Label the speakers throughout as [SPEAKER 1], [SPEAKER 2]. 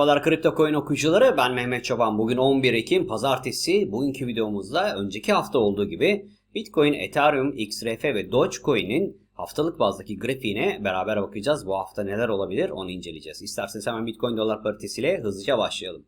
[SPEAKER 1] Merhabalar kripto coin okuyucuları ben Mehmet Çoban. Bugün 11 Ekim pazartesi. Bugünkü videomuzda önceki hafta olduğu gibi Bitcoin, Ethereum, XRP ve Dogecoin'in haftalık bazdaki grafiğine beraber bakacağız. Bu hafta neler olabilir onu inceleyeceğiz. İsterseniz hemen Bitcoin dolar paritesiyle hızlıca başlayalım.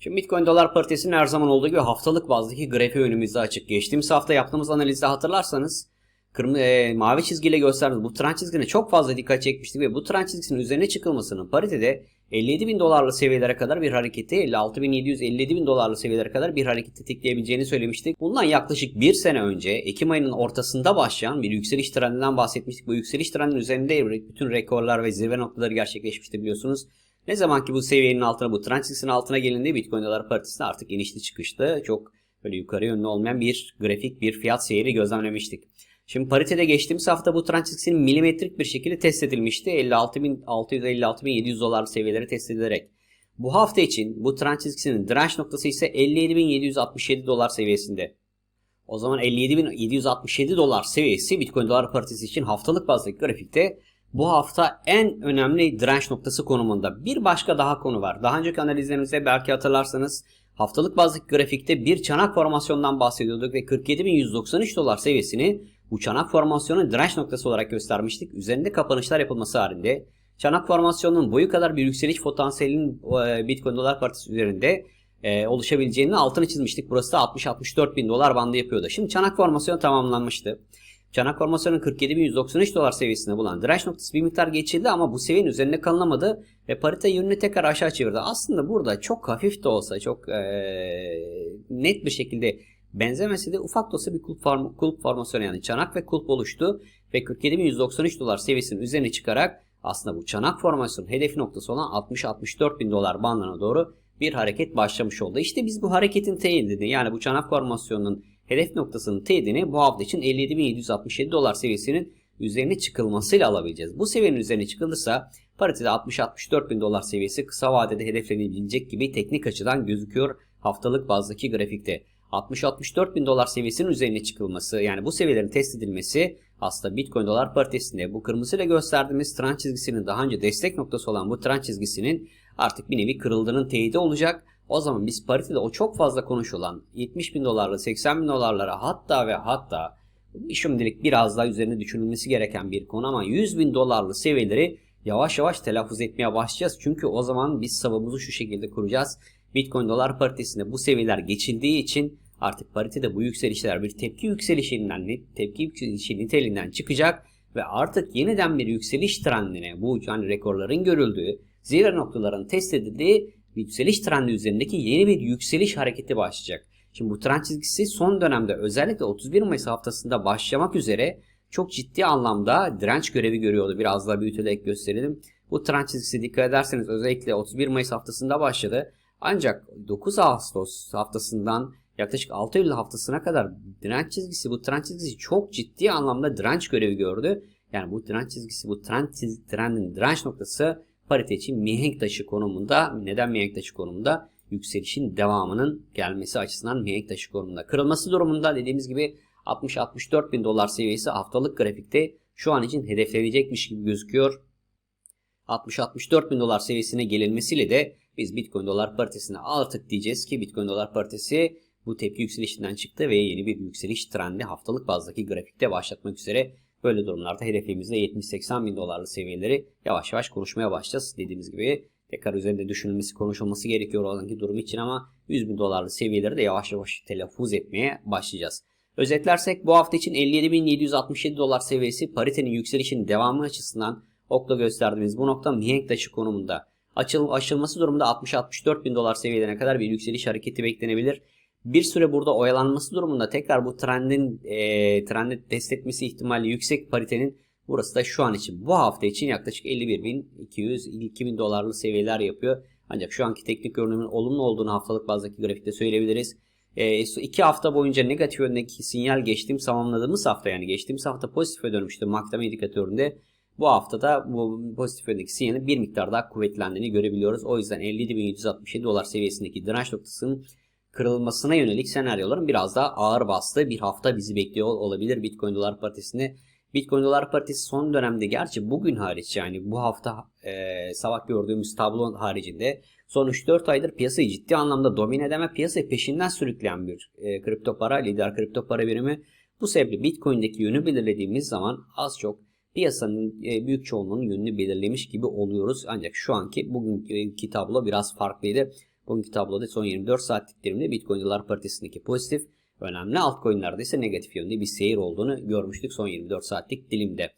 [SPEAKER 1] Şimdi Bitcoin dolar paritesinin her zaman olduğu gibi haftalık bazdaki grafiği önümüzde açık. Geçtiğimiz hafta yaptığımız analizde hatırlarsanız kırmızı, e, mavi çizgiyle gösterdiğimiz bu trend çizgine çok fazla dikkat çekmiştik ve bu trend çizgisinin üzerine çıkılmasının paritede 57 bin dolarlı seviyelere kadar bir hareketi 56 bin 700 57 bin dolarlı seviyelere kadar bir hareketi tetikleyebileceğini söylemiştik. Bundan yaklaşık bir sene önce Ekim ayının ortasında başlayan bir yükseliş trendinden bahsetmiştik. Bu yükseliş trendinin üzerinde bütün rekorlar ve zirve noktaları gerçekleşmişti biliyorsunuz. Ne zaman ki bu seviyenin altına bu trend altına gelindiği Bitcoin dolar paritesinde artık inişli çıkıştı. Çok böyle yukarı yönlü olmayan bir grafik bir fiyat seyri gözlemlemiştik. Şimdi paritede geçtiğimiz hafta bu çizgisinin milimetrik bir şekilde test edilmişti. 56.600-56.700 dolar seviyeleri test edilerek. Bu hafta için bu çizgisinin direnç noktası ise 57.767 dolar seviyesinde. O zaman 57.767 dolar seviyesi Bitcoin dolar paritesi için haftalık bazdaki grafikte bu hafta en önemli direnç noktası konumunda. Bir başka daha konu var. Daha önceki analizlerimizde belki hatırlarsanız haftalık bazdaki grafikte bir çanak formasyondan bahsediyorduk ve 47.193 dolar seviyesini bu çanak formasyonun direnç noktası olarak göstermiştik. Üzerinde kapanışlar yapılması halinde çanak formasyonunun boyu kadar bir yükseliş potansiyelinin e, Bitcoin dolar partisi üzerinde e, oluşabileceğini altını çizmiştik. Burası da 60-64 bin dolar bandı yapıyordu. Şimdi çanak formasyonu tamamlanmıştı. Çanak formasyonun 47.193 dolar seviyesinde bulan direnç noktası bir miktar geçildi ama bu seviyenin üzerinde kalınamadı ve parite yönünü tekrar aşağı çevirdi. Aslında burada çok hafif de olsa çok e, net bir şekilde Benzemesi de ufak da olsa bir kulp, form kulp formasyonu yani çanak ve kulp oluştu ve 47.193 dolar seviyesinin üzerine çıkarak aslında bu çanak formasyonun hedef noktası olan 60-64 bin dolar bandına doğru bir hareket başlamış oldu. İşte biz bu hareketin teyidini yani bu çanak formasyonunun hedef noktasının teyidini bu hafta için 57.767 dolar seviyesinin üzerine çıkılmasıyla alabileceğiz. Bu seviyenin üzerine çıkılırsa paritede 60-64 bin dolar seviyesi kısa vadede hedeflenebilecek gibi teknik açıdan gözüküyor haftalık bazdaki grafikte. 60-64 bin dolar seviyesinin üzerine çıkılması yani bu seviyelerin test edilmesi aslında Bitcoin dolar paritesinde bu kırmızıyla gösterdiğimiz trend çizgisinin daha önce destek noktası olan bu trend çizgisinin artık bir nevi kırıldığının teyidi olacak. O zaman biz paritede o çok fazla konuşulan 70 bin dolarla 80 bin dolarlara hatta ve hatta şimdilik biraz daha üzerine düşünülmesi gereken bir konu ama 100 bin dolarlı seviyeleri yavaş yavaş telaffuz etmeye başlayacağız. Çünkü o zaman biz savımızı şu şekilde kuracağız. Bitcoin dolar paritesinde bu seviyeler geçildiği için artık paritede bu yükselişler bir tepki yükselişinden tepki yükselişi niteliğinden çıkacak ve artık yeniden bir yükseliş trendine bu yani rekorların görüldüğü zirve noktaların test edildiği yükseliş trendi üzerindeki yeni bir yükseliş hareketi başlayacak. Şimdi bu trend çizgisi son dönemde özellikle 31 Mayıs haftasında başlamak üzere çok ciddi anlamda direnç görevi görüyordu. Biraz daha büyüterek gösterelim. Bu trend çizgisi dikkat ederseniz özellikle 31 Mayıs haftasında başladı. Ancak 9 Ağustos haftasından yaklaşık 6 Eylül haftasına kadar direnç çizgisi bu trend çizgisi çok ciddi anlamda direnç görevi gördü. Yani bu direnç çizgisi bu trend çiz, trendin direnç noktası parite için mihenk taşı konumunda. Neden mihenk taşı konumunda? Yükselişin devamının gelmesi açısından mihenk taşı konumunda. Kırılması durumunda dediğimiz gibi 60-64 bin dolar seviyesi haftalık grafikte şu an için hedeflenecekmiş gibi gözüküyor. 60-64 bin dolar seviyesine gelinmesiyle de biz Bitcoin dolar paritesine artık diyeceğiz ki Bitcoin dolar paritesi bu tepki yükselişinden çıktı ve yeni bir yükseliş trendi haftalık bazdaki grafikte başlatmak üzere böyle durumlarda hedefimizde 70-80 bin dolarlı seviyeleri yavaş yavaş konuşmaya başlayacağız. Dediğimiz gibi tekrar üzerinde düşünülmesi konuşulması gerekiyor oradaki durum için ama 100 bin dolarlı seviyeleri de yavaş yavaş telaffuz etmeye başlayacağız. Özetlersek bu hafta için 57.767 dolar seviyesi paritenin yükselişinin devamı açısından okla gösterdiğimiz bu nokta mihenk taşı konumunda. Açıl, aşılması durumunda 60-64 bin dolar seviyelerine kadar bir yükseliş hareketi beklenebilir bir süre burada oyalanması durumunda tekrar bu trendin e, trendi test ihtimali yüksek paritenin burası da şu an için bu hafta için yaklaşık 51.200-2000 dolarlı seviyeler yapıyor. Ancak şu anki teknik görünümün olumlu olduğunu haftalık bazdaki grafikte söyleyebiliriz. E, iki hafta boyunca negatif yöndeki sinyal geçtiğimiz tamamladığımız hafta yani geçtiğimiz hafta pozitife dönmüştü MACD indikatöründe. Bu hafta da bu pozitif yöndeki sinyalin bir miktar daha kuvvetlendiğini görebiliyoruz. O yüzden 57.167 dolar seviyesindeki direnç noktasının kırılmasına yönelik senaryoların biraz daha ağır bastığı bir hafta bizi bekliyor olabilir Bitcoin dolar paritesinde. Bitcoin dolar paritesi son dönemde gerçi bugün hariç yani bu hafta e, sabah gördüğümüz tablo haricinde son 3-4 aydır piyasayı ciddi anlamda domine eden piyasayı peşinden sürükleyen bir e, kripto para, lider kripto para birimi. Bu sebeple Bitcoin'deki yönü belirlediğimiz zaman az çok piyasanın e, büyük çoğunluğunun yönünü belirlemiş gibi oluyoruz. Ancak şu anki bugünkü tablo biraz farklıydı. Bugünkü tabloda son 24 saatlik dilimde Bitcoin dolar paritesindeki pozitif, önemli altcoin'lerde ise negatif yönde bir seyir olduğunu görmüştük son 24 saatlik dilimde.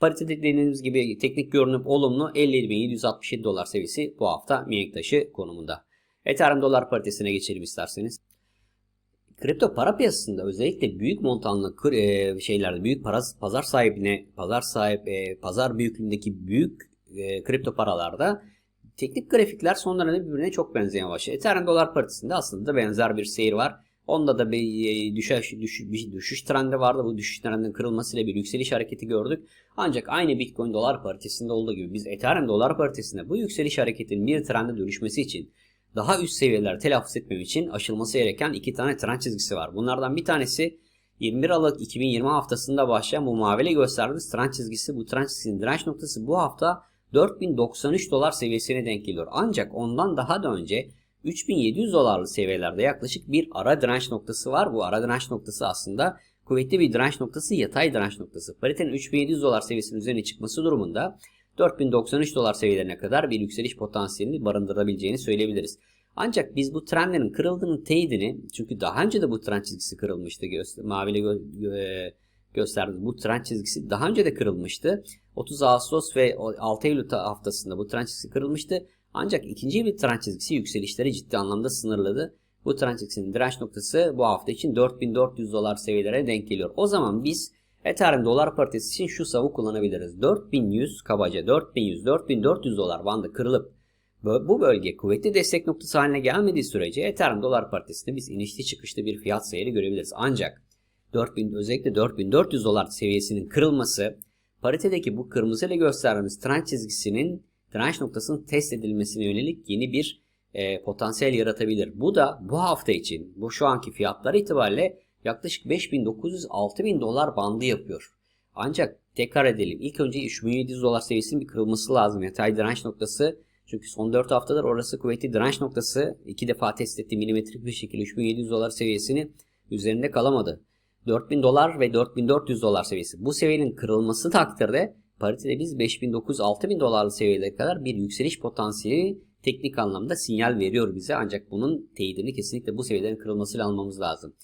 [SPEAKER 1] Parite dediğimiz gibi teknik görünüm olumlu 57.767 dolar seviyesi bu hafta mihenk taşı konumunda. Ethereum dolar paritesine geçelim isterseniz. Kripto para piyasasında özellikle büyük montanlı e, şeylerde büyük para, pazar sahibine pazar sahip e, pazar büyüklüğündeki büyük e, kripto paralarda teknik grafikler son dönemde birbirine çok benzeyen başladı. Ethereum dolar paritesinde aslında benzer bir seyir var. Onda da bir düşüş, düşüş, düşüş trendi vardı. Bu düşüş trendinin kırılmasıyla bir yükseliş hareketi gördük. Ancak aynı Bitcoin dolar paritesinde olduğu gibi biz Ethereum dolar paritesinde bu yükseliş hareketinin bir trende dönüşmesi için daha üst seviyeler telaffuz etmem için aşılması gereken iki tane trend çizgisi var. Bunlardan bir tanesi 21 Aralık 2020 haftasında başlayan bu maviyle gösterdiğimiz trend çizgisi. Bu trend çizgisinin direnç noktası bu hafta 4093 dolar seviyesine denk geliyor. Ancak ondan daha da önce 3700 dolarlı seviyelerde yaklaşık bir ara direnç noktası var. Bu ara direnç noktası aslında kuvvetli bir direnç noktası, yatay direnç noktası. Paritenin 3700 dolar seviyesinin üzerine çıkması durumunda 4093 dolar seviyelerine kadar bir yükseliş potansiyelini barındırabileceğini söyleyebiliriz. Ancak biz bu trendlerin kırıldığının teyidini çünkü daha önce de bu trend çizgisi kırılmıştı. Göster maviyle gö gö gösterdiğimiz bu trend çizgisi daha önce de kırılmıştı. 30 Ağustos ve 6 Eylül haftasında bu trend çizgisi kırılmıştı. Ancak ikinci bir trend çizgisi yükselişleri ciddi anlamda sınırladı. Bu trend çizgisinin direnç noktası bu hafta için 4400 dolar seviyelere denk geliyor. O zaman biz Ethereum dolar paritesi için şu savı kullanabiliriz. 4100 kabaca 4100 4400 dolar bandı kırılıp bu bölge kuvvetli destek noktası haline gelmediği sürece Ethereum dolar paritesinde biz inişli çıkışlı bir fiyat seyri görebiliriz. Ancak 4000 özellikle 4400 dolar seviyesinin kırılması paritedeki bu kırmızı ile gösterdiğimiz trend çizgisinin direnç noktasının test edilmesine yönelik yeni bir e, potansiyel yaratabilir. Bu da bu hafta için bu şu anki fiyatlar itibariyle yaklaşık 5900-6000 dolar bandı yapıyor. Ancak tekrar edelim. İlk önce 3700 dolar seviyesinin bir kırılması lazım. Yatay direnç noktası. Çünkü son 4 haftadır orası kuvvetli direnç noktası. iki defa test etti milimetrik bir şekilde 3700 dolar seviyesini üzerinde kalamadı. 4000 dolar ve 4400 dolar seviyesi. Bu seviyenin kırılması takdirde paritede biz 5900-6000 dolarlı seviyelere kadar bir yükseliş potansiyeli teknik anlamda sinyal veriyor bize. Ancak bunun teyidini kesinlikle bu seviyelerin kırılmasıyla almamız lazım.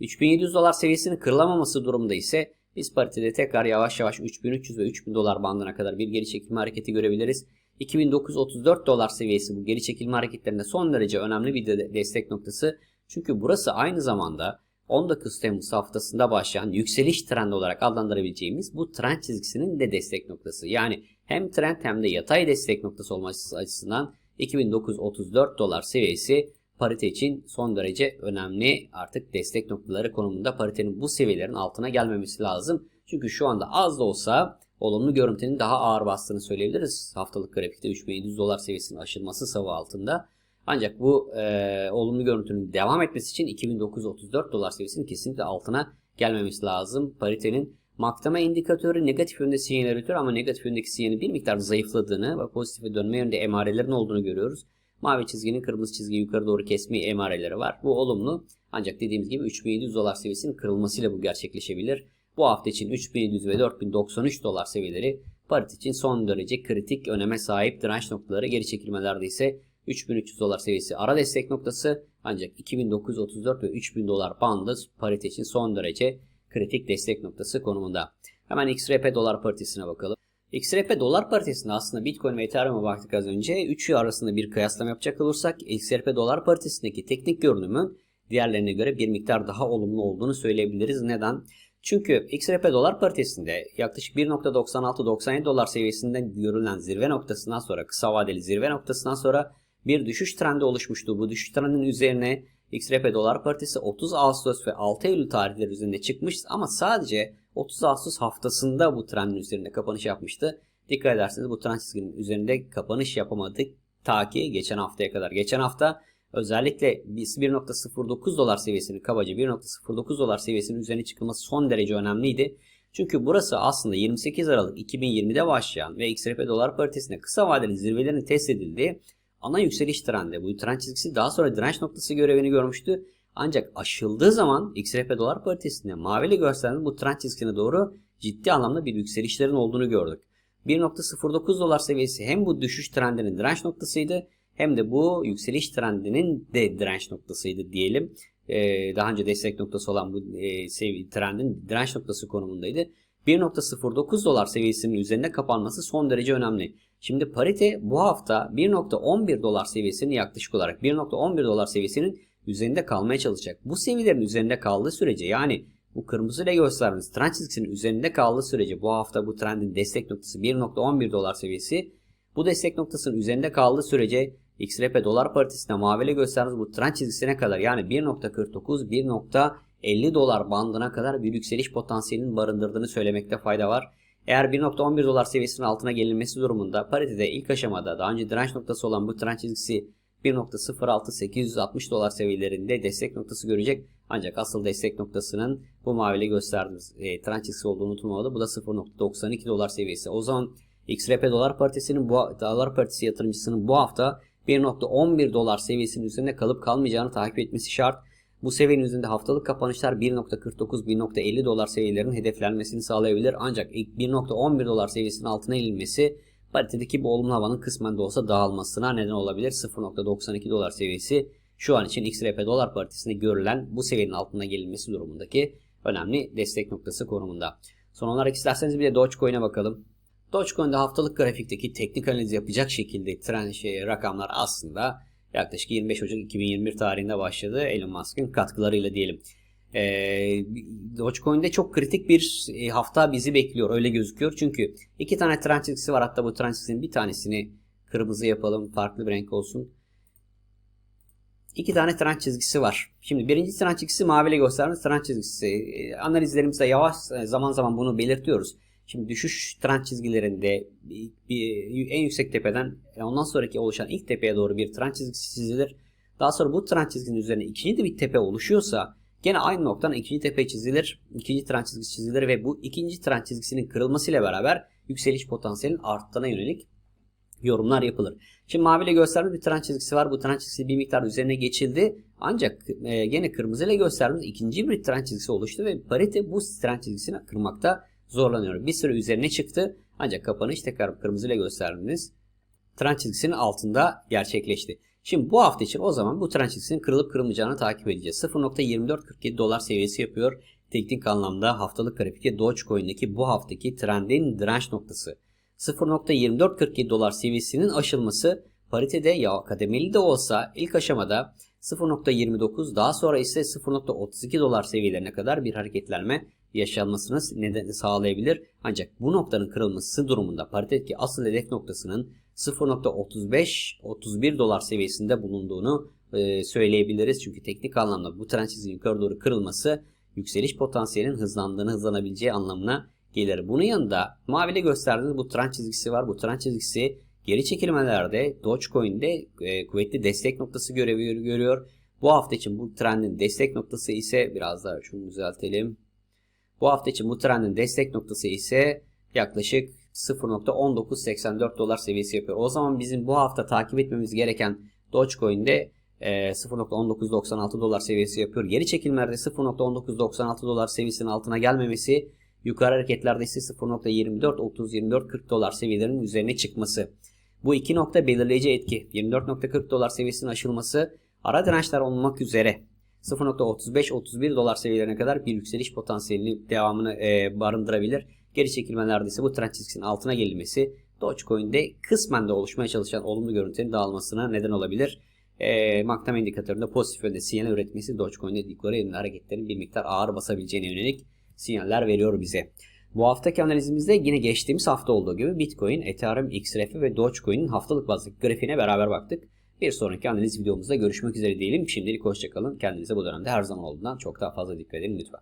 [SPEAKER 1] 3700 dolar seviyesinin kırılamaması durumda ise biz paritede tekrar yavaş yavaş 3300 ve 3000 dolar bandına kadar bir geri çekilme hareketi görebiliriz. 2934 dolar seviyesi bu geri çekilme hareketlerinde son derece önemli bir de destek noktası. Çünkü burası aynı zamanda 19 Temmuz haftasında başlayan yükseliş trendi olarak adlandırabileceğimiz bu trend çizgisinin de destek noktası. Yani hem trend hem de yatay destek noktası olması açısından 2934 dolar seviyesi parite için son derece önemli artık destek noktaları konumunda paritenin bu seviyelerin altına gelmemesi lazım. Çünkü şu anda az da olsa olumlu görüntünün daha ağır bastığını söyleyebiliriz. Haftalık grafikte 3700 dolar seviyesinin aşılması savı altında. Ancak bu e, olumlu görüntünün devam etmesi için 2934 dolar seviyesinin kesinlikle altına gelmemesi lazım. Paritenin maktama indikatörü negatif yönde sinyal üretiyor ama negatif yöndeki sinyalin bir miktar zayıfladığını ve pozitife dönme yönde emarelerin olduğunu görüyoruz. Mavi çizginin kırmızı çizgiyi yukarı doğru kesme emareleri var. Bu olumlu. Ancak dediğimiz gibi 3700 dolar seviyesinin kırılmasıyla bu gerçekleşebilir. Bu hafta için 3700 ve 4093 dolar seviyeleri parite için son derece kritik öneme sahip direnç noktaları geri çekilmelerde ise 3300 dolar seviyesi ara destek noktası ancak 2934 ve 3000 dolar bandı parite için son derece kritik destek noktası konumunda. Hemen XRP dolar paritesine bakalım. XRP dolar paritesinde aslında Bitcoin ve Ethereum'a baktık az önce. Üçü arasında bir kıyaslama yapacak olursak XRP dolar paritesindeki teknik görünümün diğerlerine göre bir miktar daha olumlu olduğunu söyleyebiliriz. Neden? Çünkü XRP dolar paritesinde yaklaşık 1.96-97 dolar seviyesinden görülen zirve noktasından sonra kısa vadeli zirve noktasından sonra bir düşüş trendi oluşmuştu. Bu düşüş trendinin üzerine XRP dolar paritesi 30 Ağustos ve 6 Eylül tarihleri üzerinde çıkmış ama sadece 30 Ağustos haftasında bu trendin üzerinde kapanış yapmıştı. Dikkat ederseniz bu trend çizginin üzerinde kapanış yapamadık ta ki geçen haftaya kadar. Geçen hafta özellikle biz 1.09 dolar seviyesinin kabaca 1.09 dolar seviyesinin üzerine çıkılması son derece önemliydi. Çünkü burası aslında 28 Aralık 2020'de başlayan ve XRP dolar paritesinde kısa vadeli zirvelerini test edildiği ana yükseliş trendi. Bu trend çizgisi daha sonra direnç noktası görevini görmüştü. Ancak aşıldığı zaman XRP dolar paritesinde mavili gösteren bu trend çizgisine doğru ciddi anlamda bir yükselişlerin olduğunu gördük. 1.09 dolar seviyesi hem bu düşüş trendinin direnç noktasıydı hem de bu yükseliş trendinin de direnç noktasıydı diyelim. Ee, daha önce destek noktası olan bu e, seviye, trendin direnç noktası konumundaydı. 1.09 dolar seviyesinin üzerinde kapanması son derece önemli. Şimdi parite bu hafta 1.11 dolar seviyesinin yaklaşık olarak 1.11 dolar seviyesinin üzerinde kalmaya çalışacak. Bu seviyelerin üzerinde kaldığı sürece yani bu kırmızı ile gösterdiğimiz trend çizgisinin üzerinde kaldığı sürece bu hafta bu trendin destek noktası 1.11 dolar seviyesi. Bu destek noktasının üzerinde kaldığı sürece XRP dolar paritesinde mavile gösterdiğimiz bu trend çizgisine kadar yani 1.49 1.50 dolar bandına kadar bir yükseliş potansiyelinin barındırdığını söylemekte fayda var. Eğer 1.11 dolar seviyesinin altına gelinmesi durumunda paritede ilk aşamada daha önce direnç noktası olan bu trend çizgisi 1.06860 dolar seviyelerinde destek noktası görecek. Ancak asıl destek noktasının bu maviyle gösterdiğimiz e, trend olduğunu unutulmamalı. Bu da 0.92 dolar seviyesi. O zaman XRP dolar paritesinin bu dolar paritesi yatırımcısının bu hafta 1.11 dolar seviyesinin üzerinde kalıp kalmayacağını takip etmesi şart. Bu seviyenin üzerinde haftalık kapanışlar 1.49-1.50 dolar seviyelerinin hedeflenmesini sağlayabilir. Ancak ilk 1.11 dolar seviyesinin altına inilmesi paritedeki bu olumlu havanın kısmen de olsa dağılmasına neden olabilir. 0.92 dolar seviyesi şu an için XRP dolar paritesinde görülen bu seviyenin altına gelinmesi durumundaki önemli destek noktası konumunda. Son olarak isterseniz bir de Dogecoin'e bakalım. Dogecoin'de haftalık grafikteki teknik analiz yapacak şekilde trend şey, rakamlar aslında yaklaşık 25 Ocak 2021 tarihinde başladı Elon Musk'ın katkılarıyla diyelim. E, Dogecoin'de çok kritik bir e, hafta bizi bekliyor öyle gözüküyor. Çünkü iki tane trend çizgisi var hatta bu trend çizgisinin bir tanesini kırmızı yapalım farklı bir renk olsun. İki tane trend çizgisi var. Şimdi birinci trend çizgisi maviyle gösterdiğimiz trend çizgisi. E, analizlerimizde yavaş e, zaman zaman bunu belirtiyoruz. Şimdi düşüş trend çizgilerinde en yüksek tepeden e, ondan sonraki oluşan ilk tepeye doğru bir trend çizgisi çizilir. Daha sonra bu trend çizginin üzerine ikinci de bir tepe oluşuyorsa gene aynı noktadan ikinci tepe çizilir. ikinci trend çizgisi çizilir ve bu ikinci trend çizgisinin kırılmasıyla beraber yükseliş potansiyelinin arttığına yönelik yorumlar yapılır. Şimdi maviyle gösterdiğimiz bir trend çizgisi var. Bu trend çizgisi bir miktar üzerine geçildi. Ancak e, gene kırmızı ile gösterdiğimiz ikinci bir trend çizgisi oluştu ve parite bu trend çizgisini kırmakta zorlanıyor. Bir süre üzerine çıktı. Ancak kapanış tekrar kırmızı ile gösterdiğimiz trend çizgisinin altında gerçekleşti. Şimdi bu hafta için o zaman bu trend çizgisinin kırılıp kırılmayacağını takip edeceğiz. 0.2447 dolar seviyesi yapıyor. Teknik anlamda haftalık grafikte Dogecoin'deki bu haftaki trendin direnç noktası. 0.2447 dolar seviyesinin aşılması paritede ya kademeli de olsa ilk aşamada 0.29 daha sonra ise 0.32 dolar seviyelerine kadar bir hareketlenme yaşanmasını neden sağlayabilir. Ancak bu noktanın kırılması durumunda paritedeki asıl hedef noktasının 0.35-31 dolar seviyesinde bulunduğunu e, söyleyebiliriz. Çünkü teknik anlamda bu trend çizginin yukarı doğru kırılması yükseliş potansiyelinin hızlandığını hızlanabileceği anlamına gelir. Bunun yanında maviyle gösterdiğiniz bu trend çizgisi var. Bu trend çizgisi geri çekilmelerde Dogecoin'de e, kuvvetli destek noktası görevi görüyor. Bu hafta için bu trendin destek noktası ise biraz daha şunu düzeltelim. Bu hafta için bu trendin destek noktası ise yaklaşık 0.1984 dolar seviyesi yapıyor. O zaman bizim bu hafta takip etmemiz gereken Dogecoin'de 0.1996 dolar seviyesi yapıyor. Geri çekilmelerde 0.1996 dolar seviyesinin altına gelmemesi Yukarı hareketlerde ise 0.24, 30, 24, 40 dolar seviyelerinin üzerine çıkması. Bu iki nokta belirleyici etki. 24.40 dolar seviyesinin aşılması ara dirençler olmak üzere 0.35-31 dolar seviyelerine kadar bir yükseliş potansiyelini devamını e, barındırabilir. Geri çekilmelerde ise bu trend çizgisinin altına gelinmesi Dogecoin'de kısmen de oluşmaya çalışan olumlu görüntülerin dağılmasına neden olabilir. E, MACD indikatöründe pozitif yönde sinyal üretmesi Dogecoin'de yukarı yönlü hareketlerin bir miktar ağır basabileceğine yönelik sinyaller veriyor bize. Bu haftaki analizimizde yine geçtiğimiz hafta olduğu gibi Bitcoin, Ethereum, XRP ve Dogecoin'in haftalık bazlı grafiğine beraber baktık. Bir sonraki analiz videomuzda görüşmek üzere diyelim. Şimdilik hoşçakalın. Kendinize bu dönemde her zaman olduğundan çok daha fazla dikkat edin lütfen.